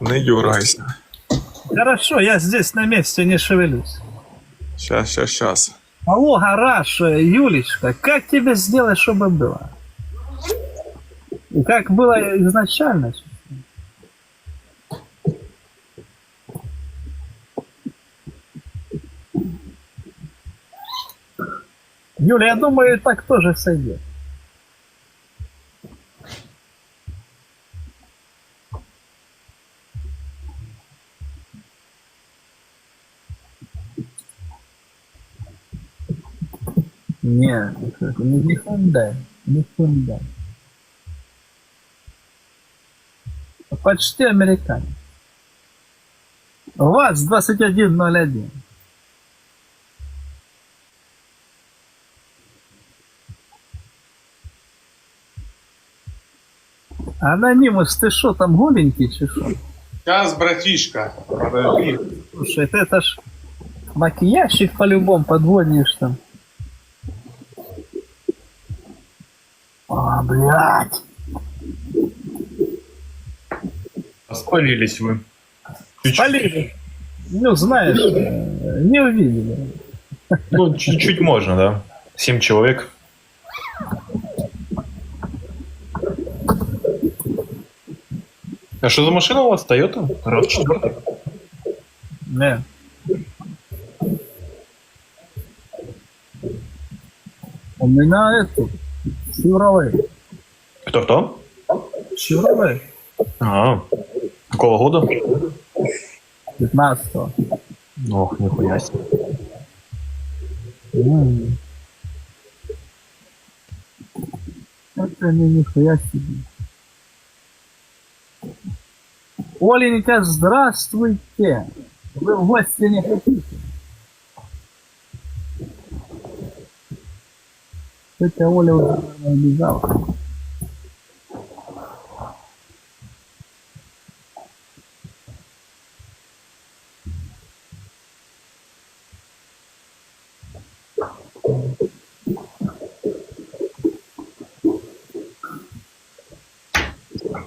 Не дергайся. Хорошо, я здесь на месте не шевелюсь. Щас, щас, щас. Алло, гараж, Юлечка, как тебе сделать, чтобы было? И как было изначально? Юля, я думаю, так тоже сойдет. Не, не, не Hyundai, не Hyundai. Почти американец. ВАЗ-2101. Анонимус, ты что там голенький, чи что? Сейчас, братишка. Подожди. Слушай, это, это ж макияжчик по-любому подводишь там. А, блядь. Спалились вы. Полили. Ну, знаешь, не увидели. Ну, чуть-чуть можно, да. Семь человек. А что за машина у вас? Toyota? RAV4? Не. У меня это, Chevrolet. Кто-кто? Chevrolet. А, какого года? 15 Ох, нихуя себе. М. Это не нихуя себе. Оленька, здравствуйте. Вы в гости не хотите? Тетя Оля уже убежала.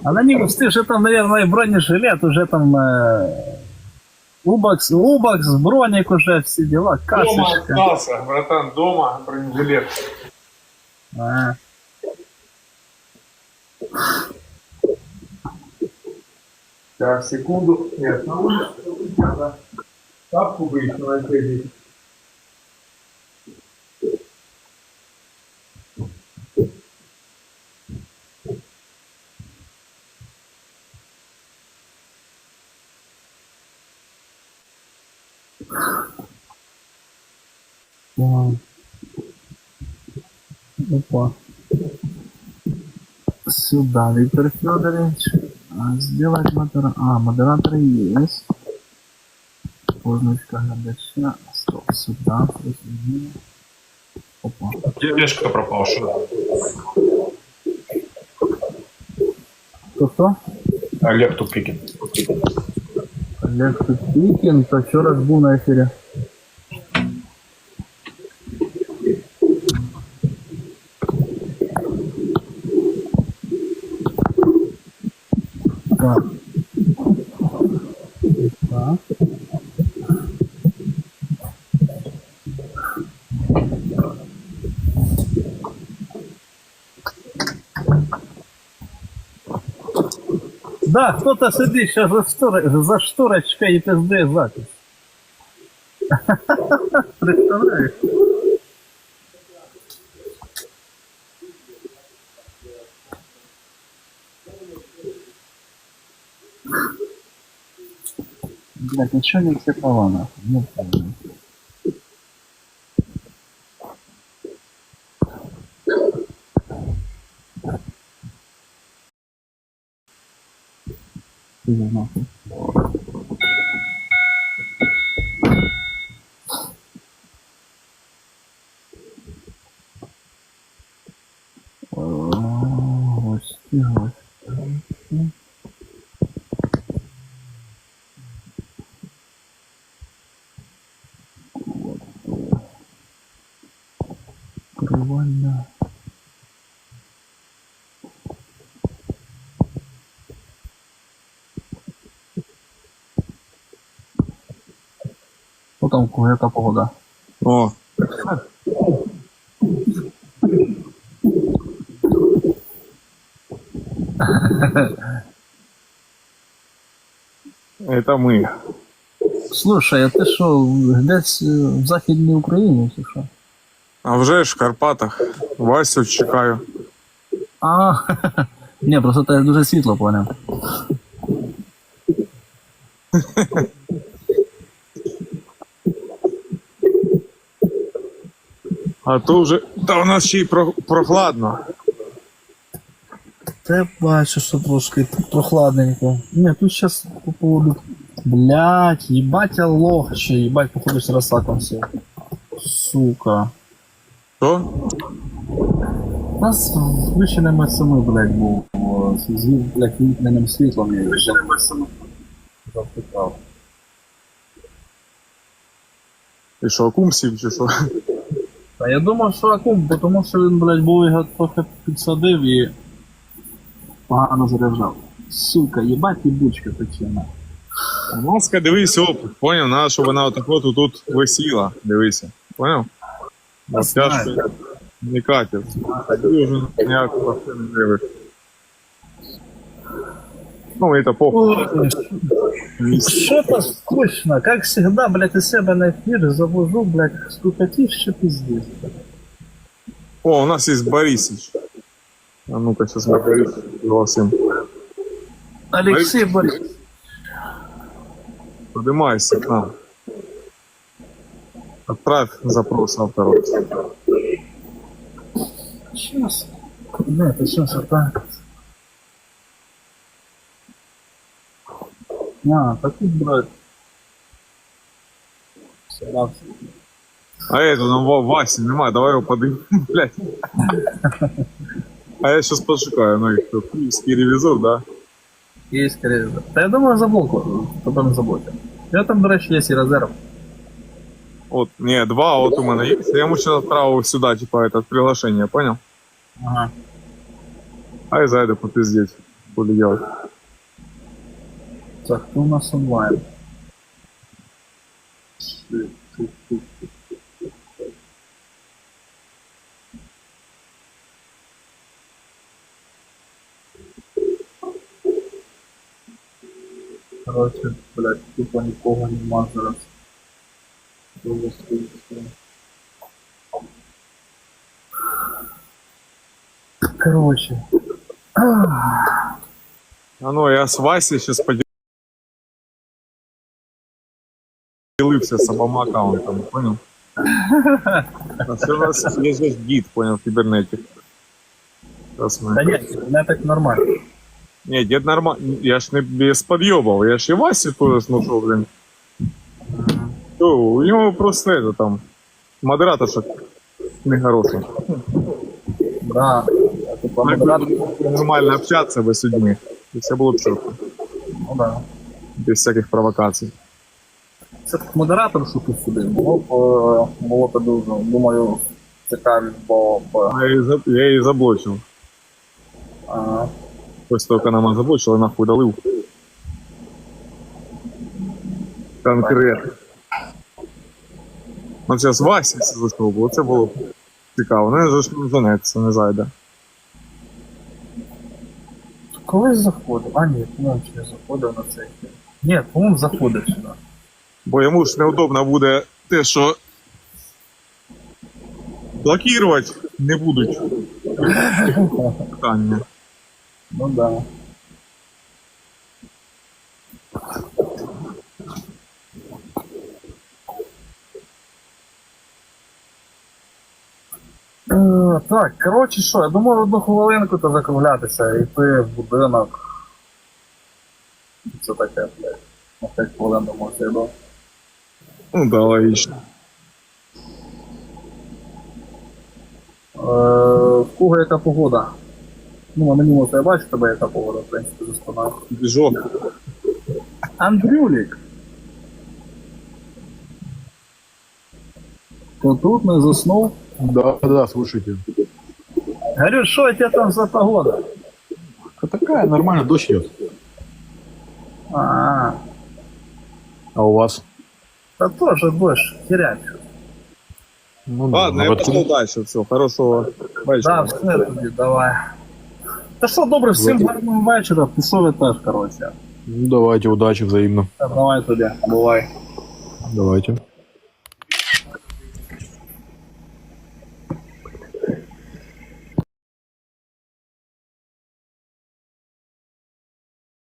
Анонимус, ты же там, наверное, бронежилет, уже там э, Убакс, Убакс, броник уже, все дела, Дома касочка. остался, братан, дома бронежилет. А. Так, секунду. Нет, на улице надо тапку бы еще надеть. Да. Опа. Сюда, Виктор Федорович. А, Сделать модера... А, модератор есть. Позначка глядача. Стоп, сюда. Опа. Где Олежка пропал? Что? Кто-кто? Олег Тупикин. Олег Тупикин, то еще раз был на эфире. Да, кто-то сидит сейчас за, штор... за шторочкой и пиздует запись. Представляешь? Блять, ничего не цепало нахуй. Ну, Nossa. Cruana. Então, correr tá pra rodar. Ó. Oh. Это мы. Слушай, а ти що, десь в Західній Україні чи що? А вже ж в Карпатах. Васю чекаю. А, ні, просто це дуже світло, поняв. А то вже. Та у нас ще й про- прохладно. Та бачу, що трошки прохладненько. Ні, тут зараз по поводу. Блять, їбать я лох ще, їбать, походу з росаком сів. Сука. Що? У нас вищеними семи, блядь, був. о, З, блядь, вімкненим світлом і вищеними семи. Завтикав. І що, кумсів чи що? Та я думав, що акум, бо тому що він, блядь, був його трохи підсадив і погано заряджав. Сука, їбать і бучка точена. Маска, дивись, оп, поняв, надо, щоб вона отак от тут висіла. Дивися. Поняв? Обтяжка не катить. А ти вже ніяк вообще не дивиш. Ну, это похуй. Что-то скучно, как всегда, блядь, из себя на эфир завожу, блядь, скукотища пиздец. О, у нас есть Борисыч. А ну-ка, сейчас мы пригласим. Алексей Борис. Поднимайся к нам. Отправь запрос автору. Сейчас. Да, это сейчас это. А, так тут, блядь. Собрался. А это, ну, Ва- Васи нема, давай его поднимем, блядь. А я сейчас пошукаю, ну, и кто, киевский ревизор, да? Есть, скорее всего. Да я думаю, заблоку, тобто не заблоки. Я там, до речі, є і резерв. Вот, не, два, а вот у меня есть. Я ему сейчас отправил сюда, типа, это приглашение, понял? Ага. А я зайду попиздеть. Буду делать. Так, хто у нас онлайн? Короче, блядь, тупо нікого нема зараз. Дуже скучно. Короче. А ну, я с Васей сейчас поделился с обома аккаунтами, понял? А все у нас же гид, понял, кибернетик. Сейчас мы... Да ні, не так нормально. Не, дед нормально. Я ж не без подъебов. Я ж и Васе тоже нашел, блин. То, у него просто это там модератор что нехороший. Да. Я тупо модератор. Нормально общаться бы с людьми. И все было четко. Ну да. Без всяких провокаций. Це так модератор шукав сюди. Було б, е, було б дуже, думаю, цікаві, бо б. А Я и, за- я и заблочил. А, После того, как она меня заблочила, нахуй долыл. Конкретно. От зараз Вася зайшов, бо це було цікаво. Ну, я ж не зайде. колись заходив? А ні, по-моєму, чи не заходив на цей фільм. Ні, по-моєму, заходив сюди. Бо йому ж неудобно буде те, що блокувати не будуть питання. Ну да. Е, Так, коротше, що, я думаю, одну хвилинку то закруглятися, йти в будинок. Це таке, блядь. На 5 хвилин думаю, це йду. Ну да, логічно. Е, В кого яка погода? Ну, а мені можна я бачу тебе, яка погода, в принципі, за спиною. Біжок. Андрюлік. То тут не заснув. Да, да, слушайте. Говорю, что у тебя там за погода? А такая, нормально, дождь идет. А, А у вас? Та тоже будешь терять. Ну, да, Ладно, ну, я вот пошел дальше. Все, хорошого Да, вечора. все тоді, давай. Та що, добре, всім гарного вечора, пішов я теж, коротше. ну, давайте, удачи взаимно. Та Давай тоді, бувай. Давайте.